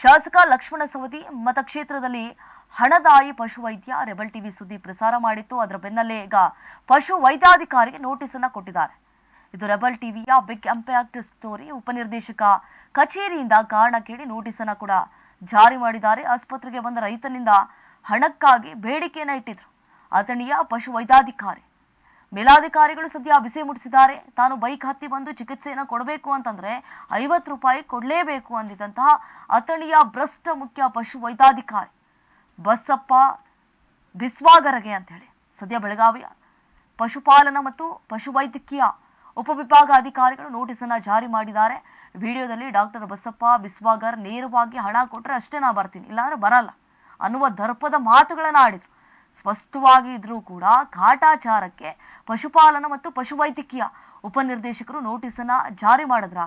ಶಾಸಕ ಲಕ್ಷ್ಮಣ ಸವದಿ ಮತಕ್ಷೇತ್ರದಲ್ಲಿ ಹಣದಾಯಿ ಪಶುವೈದ್ಯ rebel TV ಸುದ್ದಿ ಪ್ರಸಾರ ಮಾಡಿತ್ತು. ಅದರ ಬೆನ್ನಲ್ಲೇ ಈಗ ಪಶು ವೈದ್ಯಾಧಿಕಾರಿಗೆ ನೋಟಿಸ್ ಅನ್ನ ಕೊಟ್ಟಿದ್ದಾರೆ. ಇದು ರೆಬಲ್ ಟಿವಿಯ ಬಿಗ್ ಇಂಪ್ಯಾಕ್ಟ್ ಸ್ಟೋರಿ. ಉಪನಿರ್ದೇಶಕ ಕಚೇರಿಯಿಂದ ಕಾರಣ ಕೇಳಿ ನೋಟಿಸ್ ಅನ್ನ ಕೂಡ ಜಾರಿ ಮಾಡಿದ್ದಾರೆ. ಆಸ್ಪತ್ರೆಗೆ ಬಂದ ರೈತನಿಂದ ಹಣಕ್ಕಾಗಿ ಬೇಡಿಕೆಯನ್ನ ಇಟ್ಟಿದ್ರು. ಅಥಣಿಯ ಪಶು ವೈದ್ಯಾಧಿಕಾರಿ. ಮೇಲಾಧಿಕಾರಿಗಳು ಸದ್ಯ ಬಿಸಿ ಮುಟ್ಟಿಸಿದ್ದಾರೆ. ತಾನು ಬೈಕ್ ಹತ್ತಿ ಬಂದು ಚಿಕಿತ್ಸೆಯನ್ನು ಕೊಡಬೇಕು ಅಂತಂದ್ರೆ ಐವತ್ತು ರೂಪಾಯಿ ಕೊಡಲೇಬೇಕು ಅಂದಿದ್ದಂತಹ ಅಥಣಿಯ ಭ್ರಷ್ಟ ಮುಖ್ಯ ಪಶು ವೈದ್ಯಾಧಿಕಾರಿ ಬಸಪ್ಪ ಬಿಸ್ವಾಗರಗೆ ಅಂತ ಹೇಳಿ ಸದ್ಯ ಬೆಳಗಾವಿಯ ಪಶುಪಾಲನಾ ಮತ್ತು ಪಶುವೈದ್ಯಕೀಯ ಉಪವಿಭಾಗ ಅಧಿಕಾರಿಗಳು ನೋಟಿಸ್ ಅನ್ನ ಜಾರಿ ಮಾಡಿದ್ದಾರೆ. ವಿಡಿಯೋದಲ್ಲಿ ಡಾಕ್ಟರ್ ಬಸಪ್ಪ ಬಿಸ್ವಾಗರ್ ನೇರವಾಗಿ ಹಣ ಕೊಟ್ಟರೆ ಅಷ್ಟೇ ನಾ ಬರ್ತೀನಿ. ಇಲ್ಲಾಂದ್ರೆ ಬರಲ್ಲ ಅನ್ನುವ ದರ್ಪದ ಮಾತುಗಳನ್ನು ಆಡಿದ್ರು. ಸ್ಪಷ್ಟವಾಗಿ ಇದ್ರೂ ಕೂಡ ಕಾಟಾಚಾರಕ್ಕೆ ಪಶುಪಾಲನ ಮತ್ತು ಪಶುವೈದ್ಯಕೀಯ ಉಪನಿರ್ದೇಶಕರು ನೋಟಿಸ್ ಅನ್ನ ಜಾರಿ ಮಾಡಿದ್ರ.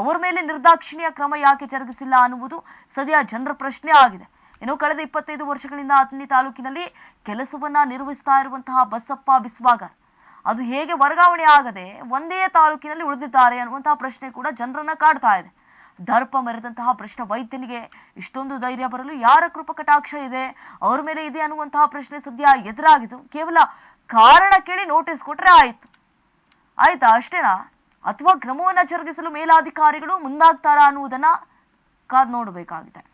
ಅವರ ಮೇಲೆ ನಿರ್ದಾಕ್ಷಿಣ್ಯ ಕ್ರಮ ಯಾಕೆ ಜರುಗಿಸಿಲ್ಲ ಅನ್ನುವುದು ಸದ್ಯ ಜನರ ಪ್ರಶ್ನೆ ಆಗಿದೆ. ಇನ್ನು ಕಳೆದ ಇಪ್ಪತ್ತೈದು ವರ್ಷಗಳಿಂದ ಅಥಣಿ ತಾಲೂಕಿನಲ್ಲಿ ಕೆಲಸವನ್ನ ನಿರ್ವಹಿಸ್ತಾ ಇರುವಂತಹ ಬಸಪ್ಪ ಬಿಸ್ವಾಗರ್. ಅದು ಹೇಗೆ ವರ್ಗಾವಣೆ ಆಗದೆ ಒಂದೇ ತಾಲೂಕಿನಲ್ಲಿ ಉಳಿದಿದ್ದಾರೆ ಅನ್ನುವಂತಹ ಪ್ರಶ್ನೆ ಕೂಡ ಜನರನ್ನ ಕಾಡ್ತಾ ಇದೆ. ದರ್ಪ ಮೆರೆದಂತಹ ಪ್ರಶ್ನ ವೈದ್ಯನಿಗೆ ಇಷ್ಟೊಂದು ಧೈರ್ಯ ಬರಲು ಯಾರ ಕೃಪ ಕಟಾಕ್ಷ ಇದೆ? ಅವ್ರ ಮೇಲೆ ಇದೆ ಅನ್ನುವಂತಹ ಪ್ರಶ್ನೆ ಸದ್ಯ ಎದುರಾಗಿದ್ದು ಕೇವಲ ಕಾರಣ ಕೇಳಿ ನೋಟಿಸ್ ಕೊಟ್ರೆ ಆಯ್ತು. ಆಯ್ತಾ ಅಷ್ಟೇನಾ? ಅಥವಾ ಕ್ರಮವನ್ನ ಜರುಗಿಸಲು ಮೇಲಾಧಿಕಾರಿಗಳು ಮುಂದಾಗ್ತಾರಾ ಅನ್ನುವುದನ್ನ ಕಾದ್ ನೋಡಬೇಕಾಗಿದೆ.